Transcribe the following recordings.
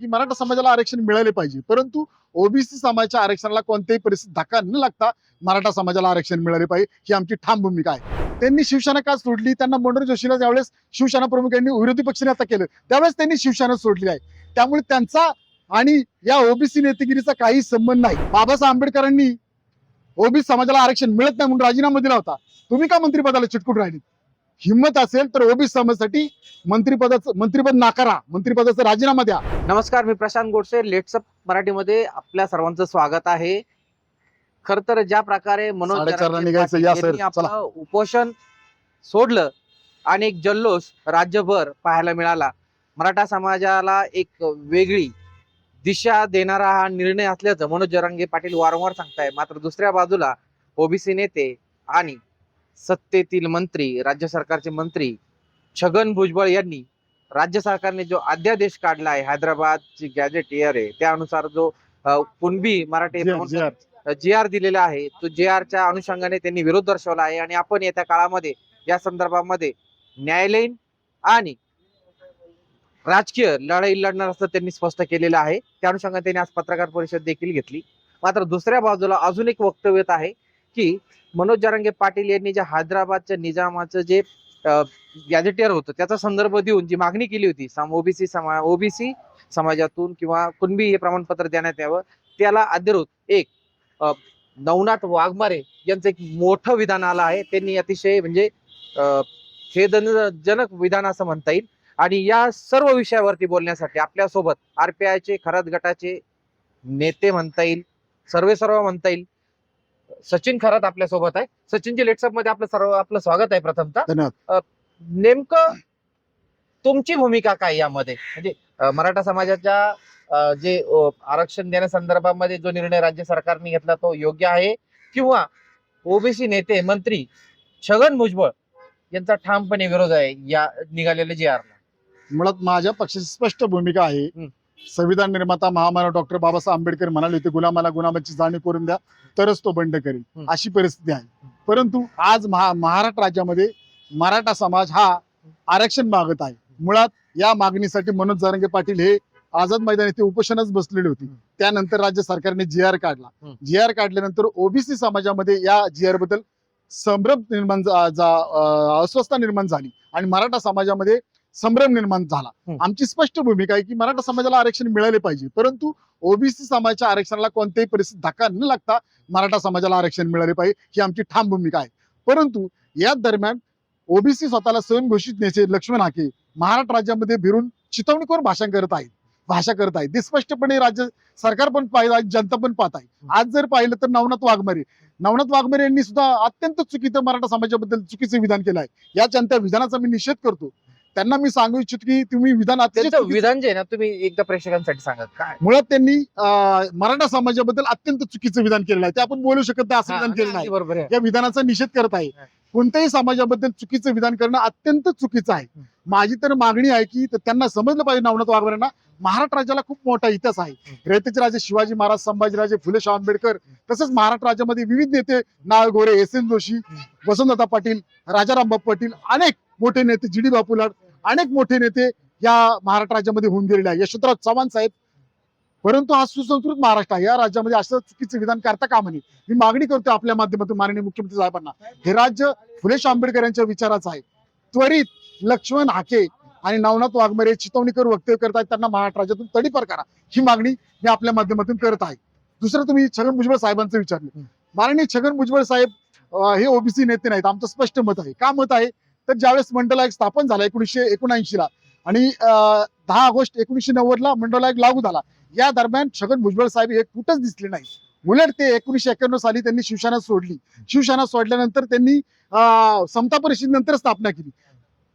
की मराठा समाजाला आरक्षण मिळाले पाहिजे. परंतु ओबीसी समाजाच्या आरक्षणाला कोणत्याही परिस्थितीत धक्का न लागता मराठा समाजाला आरक्षण मिळाले पाहिजे ही आमची ठाम भूमिका आहे. त्यांनी शिवसेना का सोडली? त्यांना मनोहर जोशीला ज्यावेळेस शिवसेना प्रमुख यांनी विरोधी पक्षनेता केलं त्यावेळेस त्यांनी शिवसेना सोडली आहे. त्यामुळे त्यांचा आणि या ओबीसी नेतेगिरीचा काही संबंध नाही. बाबासाहेब आंबेडकरांनी ओबीसी समाजाला आरक्षण मिळत नाही म्हणून राजीनामा दिला होता. तुम्ही का मंत्रिपदाला चिटकून राहिले? हिंमत असेल तर ओबीसी समाजासाठी मंत्रिपदाचं मंत्रिपद नाकारा. मंत्रिपदाचा राजीनामा द्या. नमस्कार मी प्रशांत गोडसे. लेट्सअप मराठीमध्ये आपल्या सर्वांचं स्वागत आहे. खर तर ज्या प्रकारे मनोज साडेचारला जरांगे निघायचं, पाटील या सर, यांनी आपलं उपोषण सोडलं आणि एक जल्लोष राज्यभर पाहायला मिळाला. मराठा समाजाला एक वेगळी दिशा देणारा हा निर्णय असल्याचं मनोज जरांगे पाटील वारंवार सांगताय मात्र दुसऱ्या बाजूला ओबीसी नेते आणि सत्तेतील मंत्री राज्य सरकारचे मंत्री छगन भुजबळ यांनी राज्य सरकारने जो अध्यादेश काढला आहे हैदराबादची गॅजेटियर आहे त्यानुसार जो कुणबी मराठी जे- आर दिलेला आहे तो जे आरच्या अनुषंगाने त्यांनी विरोध दर्शवला आहे आणि आपण येत्या काळामध्ये या संदर्भामध्ये न्यायालयीन आणि राजकीय लढाई लढणार असं त्यांनी स्पष्ट केलेलं आहे. त्या अनुषंगाने त्यांनी आज पत्रकार परिषद देखील घेतली. मात्र दुसऱ्या बाजूला अजून एक वक्तव्य आहे की मनोज जारंगे पाटील यांनी ज्या हैदराबादच्या निजामाचं जे गॅझेटियर होतं त्याचा संदर्भ देऊन जी मागणी केली होती ओबीसी समा ओबीसी समाजातून किंवा कुणबी हे प्रमाणपत्र देण्यात यावं त्याला अद्यरूप एक नवनाथ वाघमारे यांचं एक मोठं विधान आलं आहे. त्यांनी अतिशय म्हणजे खेदनजनक विधान असं म्हणता येईल. आणि या सर्व विषयावरती बोलण्यासाठी आपल्यासोबत आरपीआयचे खरात गटाचे नेते म्हणता येईल सर्वे सर्व म्हणता येईल. सचिन खरात आपल्यासोबत आहे. सचिनची लेट्सअपमध्ये आपलं सर्व आपलं स्वागत आहे प्रथमतः. नेमकं तुमची भूमिका काय यामध्ये? म्हणजे मराठा समाजाच्या जे आरक्षण देण्यासंदर्भामध्ये जो निर्णय राज्य सरकारने घेतला तो योग्य आहे? किंवा ओबीसी नेते मंत्री छगन भुजबळ यांचा ठामपणे विरोध आहे या निघालेल्या जी आर मुळात माझ्या पक्षाची स्पष्ट भूमिका आहे. संविधान निर्माता महामानव डॉक्टर बाबासाहेब आंबेडकर म्हणाले होते गुलामाला गुलामाची जाणीव करून द्या तरच तो बंड करेल. अशी परिस्थिती आहे परंतु आज महा महाराष्ट्र राज्यामध्ये मराठा समाज हा आरक्षण मागत आहे मुळात या मागणीसाठी मनोज जारंगे पाटील हे आझाद मैदान येथे उपोषणच बसलेले होते. त्यानंतर राज्य सरकारने जी आर काढला. जी आर काढल्यानंतर ओबीसी समाजामध्ये या जी आरबद्दल संभ्रम निर्माण अस्वस्थता निर्माण झाली आणि मराठा समाजामध्ये संभ्रम निर्माण झाला. आमची स्पष्ट भूमिका आहे की मराठा समाजाला आरक्षण मिळाले पाहिजे. परंतु ओबीसी समाजाच्या आरक्षणाला कोणत्याही परिस्थितीत धक्का न लागता मराठा समाजाला आरक्षण मिळाले पाहिजे ही आमची ठाम भूमिका आहे. परंतु या दरम्यान ओबीसी स्वतःला स्वयंघोषित नेते लक्ष्मण हाके महाराष्ट्र राज्यामध्ये फिरून चितवणी करून भाषण करत आहेत. भाषा करत आहेत. ते स्पष्टपणे राज्य सरकार पण पाहिलं आणि जनता पण पाहत आहे आज जर पाहिलं तर नवनाथ वाघमारे. नवनाथ वाघमारे यांनी सुद्धा अत्यंत चुकीचं मराठा समाजाबद्दल चुकीचं विधान केलं आहे. या जनता विधानाचा मी निषेध करतो. त्यांना मी सांगू इच्छितो की तुम्ही विधान त्यांचं विधान जे आहे ना तुम्ही एकदा प्रेक्षकांसाठी सांगा. काय? मुळात त्यांनी मराठा समाजाबद्दल अत्यंत चुकीचं विधान केलेलं आहे. ते आपण बोलू शकत नाही असं विधान केलेलं हा, आहे बरोबर आहे. या विधानाचा निषेध करत आहे. कोणत्याही समाजाबद्दल चुकीचं विधान करणं अत्यंत चुकीचं आहे. माझी तर मागणी आहे की त्यांना समजलं पाहिजे नवनाथ वाघमारेंना महाराष्ट्र राज्याला खूप मोठा इतिहास आहे. रयतेचे राजे शिवाजी महाराज संभाजीराजे फुले शाह आंबेडकर तसंच महाराष्ट्र राज्यामध्ये विविध नेते नाळ गोरे एस एन जोशी वसंतदादा पाटील राजाराम बापू पाटील अनेक मोठे नेते जी डी बापूलाड अनेक मोठे नेते या महाराष्ट्र राज्यामध्ये होऊन गेलेले आहे यशवंतराव चव्हाण साहेब परंतु हा सुसंस्कृत महाराष्ट्र आहे. या राज्यामध्ये असं चुकीचं विधान करता कामा नये मी मागणी करतो आपल्या माध्यमातून माननीय मुख्यमंत्री साहेबांना. हे राज्य फुलेश आंबेडकर यांच्या विचाराचं आहे. त्वरित लक्ष्मण हाके आणि नवनाथ वाघमारे चितवणीकर वक्तव्य करतात त्यांना महाराष्ट्र राज्यातून तडीपार करा. ही मागणी मी आपल्या माध्यमातून करत आहे. दुसरं तुम्ही छगन भुजबळ साहेबांचं विचारलं. माननीय छगन भुजबळ साहेब हे ओबीसी नेते नाहीत. आमचं स्पष्ट मत आहे. का मत आहे? तर ज्यावेळेस मंडल आयोग स्थापन झाला एकोणीसशे एकोणऐंशी ला आणि दहा ऑगस्ट एकोणीसशे नव्वद ला मंडल आयोग लागू झाला या दरम्यान छगन भुजबळ साहेब हे कुठंच दिसले नाही उलट ते एकोणीसशे एक्क्याण्णव साली त्यांनी शिवसेना सोडली. शिवसेना सोडल्यानंतर त्यांनी समता परिषद नंतर स्थापना केली.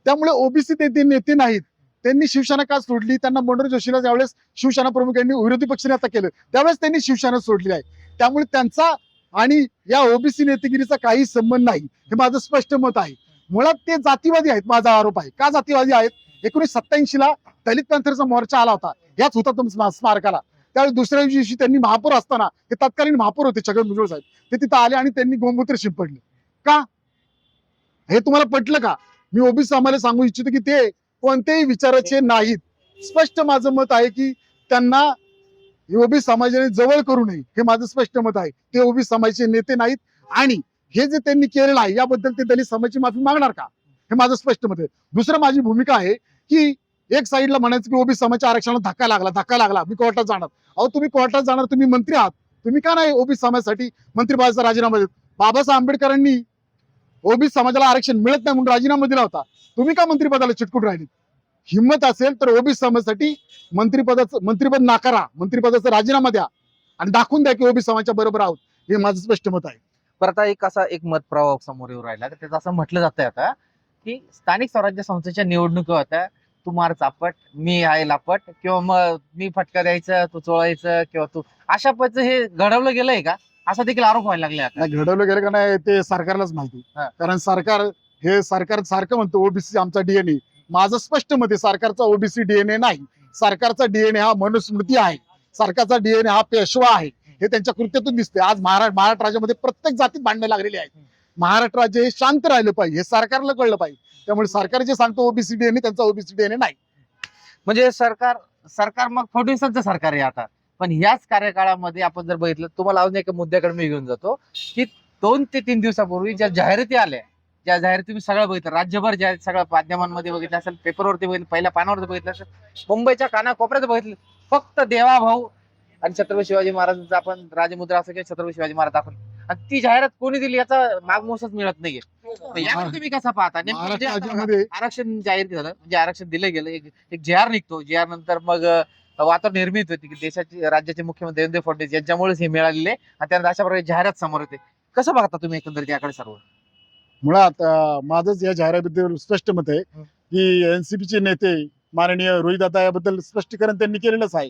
त्यामुळे ओबीसी ते नेते नाहीत. त्यांनी शिवसेना का सोडली? त्यांना मनोहर जोशीला ज्यावेळेस शिवसेना प्रमुख यांनी विरोधी पक्षनेता केलं त्यावेळेस त्यांनी शिवसेना सोडली आहे. त्यामुळे त्यांचा आणि या ओबीसी नेतेगिरीचा काही संबंध नाही. हे माझं स्पष्ट मत आहे. मुळात ते जातीवादी आहेत माझा आरोप आहे. का जातीवादी आहेत? एकोणीशे सत्याऐंशी ला दलित पॅंथरचा मोर्चा आला होता. याच होता स्मा- स्मारकाला. त्यावेळी दुसऱ्या दिवशी त्यांनी महापौर असताना ते तत्कालीन महापौर होते छगन भुजबळ साहेब. ते तिथं आले आणि त्यांनी गोमूत्र शिंपडले. का? हे तुम्हाला पटलं का? मी ओबीसी आम्हाला सांगू इच्छितो की ते कोणत्याही विचाराचे नाहीत. स्पष्ट माझं मत आहे की त्यांना ओबी समाजाने जवळ करू नये हे माझं स्पष्ट मत आहे. ते ओबी समाजाचे नेते नाहीत आणि हे जे त्यांनी केलेलं आहे याबद्दल ते दलित समाजाची माफी मागणार का? हे माझं स्पष्ट मत आहे. दुसरं माझी भूमिका आहे की एक साईडला म्हणायचं की ओबी समाजाच्या आरक्षणाला धक्का लागला धक्का लागला मी कोर्टात जाणार. अहो तुम्ही कोर्टात जाणार तुम्ही मंत्री आहात. तुम्ही का नाही ओबी समाजासाठी मंत्रिपदाचा राजीनामा देत? बाबासाहेब आंबेडकरांनी ओबी समाजाला आरक्षण मिळत नाही म्हणून राजीनामा दिला होता. तुम्ही का मंत्रिपदाला चिटकून राहिली हिंमत असेल तर ओबी समाजासाठी मंत्रिपदाचं मंत्रिपद नाकारा मंत्रिपदाचा राजीनामा द्या आणि दाखवून द्या की ओबी समाजाच्या बरोबर आहोत. हे माझं स्पष्ट मत आहे. परत आता एक असा एक मत प्रभाव समोर येऊ राहिला. तर त्याचं असं म्हटलं जातंय आता की स्थानिक स्वराज्य संस्थेच्या निवडणुका होत्या. तू मार चापट मी आहे लापट किंवा मग मी फटका द्यायचं तू चोळायचं किंवा तू अशा पद्धतीचं हे घडवलं गेलंय का? असा देखील आरोप व्हायला लागले आता. नाही घडवलं गेलं का नाही ते सरकारलाच माहिती. हा. कारण सरकार हे सरकार सारखं म्हणतं ओबीसी आमचा डीएनए माझं स्पष्ट मत आहे सरकारचा ओबीसी डीएनए नाही. सरकारचा डीएनए हा मनुस्मृती आहे. सरकारचा डीएनए हा पेशवा आहे. हे त्यांच्या कृत्यातून दिसते आज महाराष्ट्र महाराष्ट्र राज्यामध्ये प्रत्येक जातीत भांडणं लागलेली आहेत. महाराष्ट्र राज्य हे शांत राहिलं पाहिजे हे सरकारला कळलं पाहिजे. त्यामुळे सरकार जे सांगतो ओबीसी डीएनए त्यांचा ओबीसी डीएनए नाही. म्हणजे सरकार सरकार मग फडणवीसांचं सरकार आहे आता. पण याच कार्यकाळामध्ये आपण जर बघितलं तुम्हाला अजून एका मुद्द्याकडे मी घेऊन जातो की दोन ते तीन दिवसापूर्वी ज्या जाहिराती आल्या ज्या जाहिराती तुम्ही सगळं बघितलं राज्यभर ज्या सगळ्या माध्यमांमध्ये बघितलं असेल पेपरवरती बघितलं पहिल्या पानावरती बघितलं असेल मुंबईच्या कानाकोपऱ्यात बघितलं फक्त देवा भाऊ आणि छत्रपती शिवाजी महाराजांचा आपण राजमुद्रा असं किंवा छत्रपती शिवाजी महाराज दाखवले आणि ती जाहिरात कोणी दिली याचा मागमोसच मिळत नाहीये. तर याकडे तुम्ही कसा पाहता? नेमकं म्हणजे महाराष्ट्र आता राज्यामध्ये आरक्षण जाहीर झालं म्हणजे आरक्षण दिलं गेलं एक एक निघतो. जे आर नंतर मग अं, वातावरण निर्मित होते की देशाचे राज्याचे मुख्यमंत्री देवेंद्र फडणवीस यांच्यामुळेच हे मिळालेले आणि त्यांना अशा प्रकारे जाहिरात समोर येते. कसं बघता तुम्ही एकंदरीत याकडे सर्व? मुळात अं, माझंच या जाहिरातीबद्दल स्पष्ट मत आहे. की एनसीपीचे नेते माननीय रोहिदादा याबद्दल स्पष्टीकरण त्यांनी केलेलंच आहे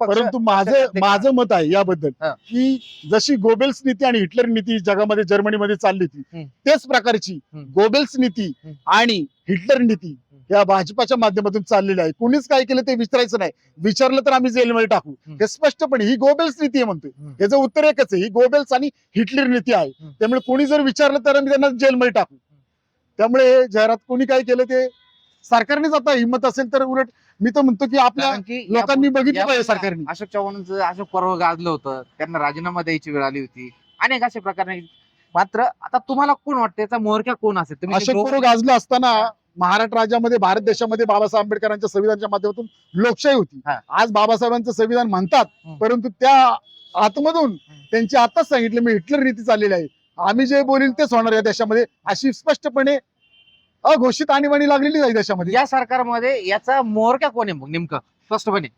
परंतु माझं माझं मत आहे याबद्दल. की जशी गोबेल्स नीती आणि हिटलर नीती जगामध्ये जर्मनीमध्ये चालली. होती तेच प्रकारची. गोबेल्स नीती. आणि हिटलर नीती या भाजपाच्या माध्यमातून चाललेली आहे कोणीच काय केलं ते विचारायचं नाही विचारलं तर आम्ही जेलमध्ये टाकू. हे स्पष्टपणे ही गोबेल्स नीती आहे म्हणतोय. याचं उत्तर एकच आहे ही गोबेल्स आणि हिटलर नीती आहे. त्यामुळे कोणी जर विचारलं तर आम्ही त्यांना जेलमध्ये टाकू त्यामुळे जाहिरात कोणी काय केलं ते सरकारनेच आता हिंमत असेल तर उलट मी तर म्हणतो की आपल्या कारण की लोकांनी बघितलं पाहिजे सरकारने. अशोक चव्हाणांचं अशोक पर्व गाजलं होतं. त्यांना राजीनामा द्यायची वेळ आली होती. अनेक अशा प्रकारे मात्र आता तुम्हाला कोण वाटतं? याचा मोहरक्या कोण असेल? तुम्ही ते अशोक पूर्व गाजलं असताना महाराष्ट्र राज्यामध्ये भारत देशामध्ये बाबासाहेब आंबेडकरांच्या संविधानाच्या माध्यमातून लोकशाही होती. हा. आज बाबासाहेबांचं संविधान म्हणतात हम्म. परंतु त्या आतमधून त्यांची आताच सांगितलं मी हिटलर नीती चाललेली आहे. आम्ही जे बोलील तेच होणार या देशामध्ये अशी स्पष्टपणे अघोषित आणीबाणी लागलेली आहे देशामध्ये या सरकारमध्ये याचा मोहरक्या कोण आहे मग नेमकं? स्पष्टपणे.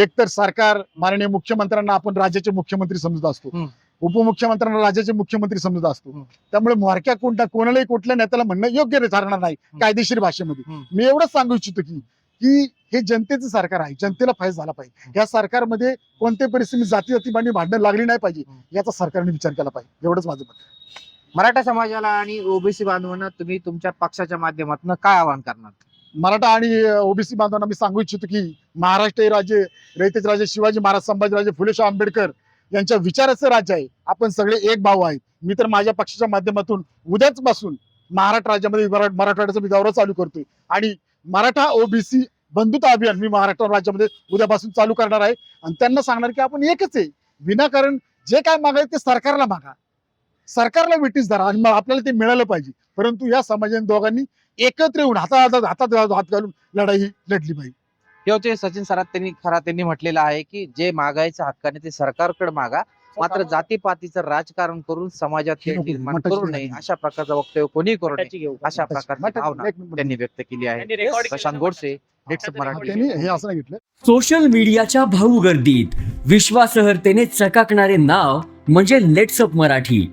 एक तर सरकार माननीय मुख्यमंत्र्यांना आपण राज्याचे मुख्यमंत्री समजत असतो. हम्म. उपमुख्यमंत्र्यांना राज्याचे मुख्यमंत्री समजत असतो. हम्म. त्यामुळे मोरक्या कोणत्या कोणालाही कुठल्या नेत्याला म्हणणं योग्य रे- ठरणार नाही कायदेशीर भाषेमध्ये. हम्म. मी एवढंच सांगू इच्छितो की की हे जनतेचं सरकार आहे. जनतेला फायदा झाला पाहिजे. या सरकारमध्ये कोणत्याही परिस्थिती जाती जातीबाणी भांडण लागली नाही पाहिजे. हम्म. याचा सरकारने विचार केला पाहिजे. एवढंच माझं मत आहे. मराठा समाजाला आणि ओबीसी बांधवांना तुम्ही तुमच्या पक्षाच्या माध्यमातून काय आवाहन करणार? मराठा आणि ओबीसी बांधवांना मी सांगू इच्छितो की महाराष्ट्र हे राज्य रयतेच राजे शिवाजी महाराज संभाजीराजे राजे फुलेशाह आंबेडकर यांच्या विचाराचं राज्य आहे. आपण सगळे एक भाऊ आहेत. मी तर माझ्या पक्षाच्या माध्यमातून उद्याच पासून महाराष्ट्र राज्यामध्ये मराठवाड्याचा मी दौरा चालू करतोय. आणि मराठा ओबीसी बंधुता अभियान मी महाराष्ट्र राज्यामध्ये उद्यापासून चालू करणार आहे. आणि त्यांना सांगणार की आपण एकच आहे. विनाकारण जे काय मागाय ते सरकारला मागा. सरकारला विटीस धरा आणि मग आपल्याला ते मिळालं पाहिजे. परंतु या समाजाने दोघांनी एकत्र येऊन हातात हातात हात घालून लढाई लढली पाहिजे. हे होते सचिन सरात त्यांनी खरा त्यांनी म्हटलेलं आहे की जे मागायचं हक्काने ते सरकारकडे मागा. मात्र जातीपातीचं राजकारण करून समाजात निर्माण करू नये अशा प्रकारचं वक्तव्य कोणी करू नये. अशा प्रकारची भावना. त्यांनी व्यक्त केली आहे. प्रशांत गोडसे हे सोशल मीडियाच्या भाऊ गर्दीत. विश्वासहर्तेने चकाकणारे नाव म्हणजे लेट्सअप मराठी.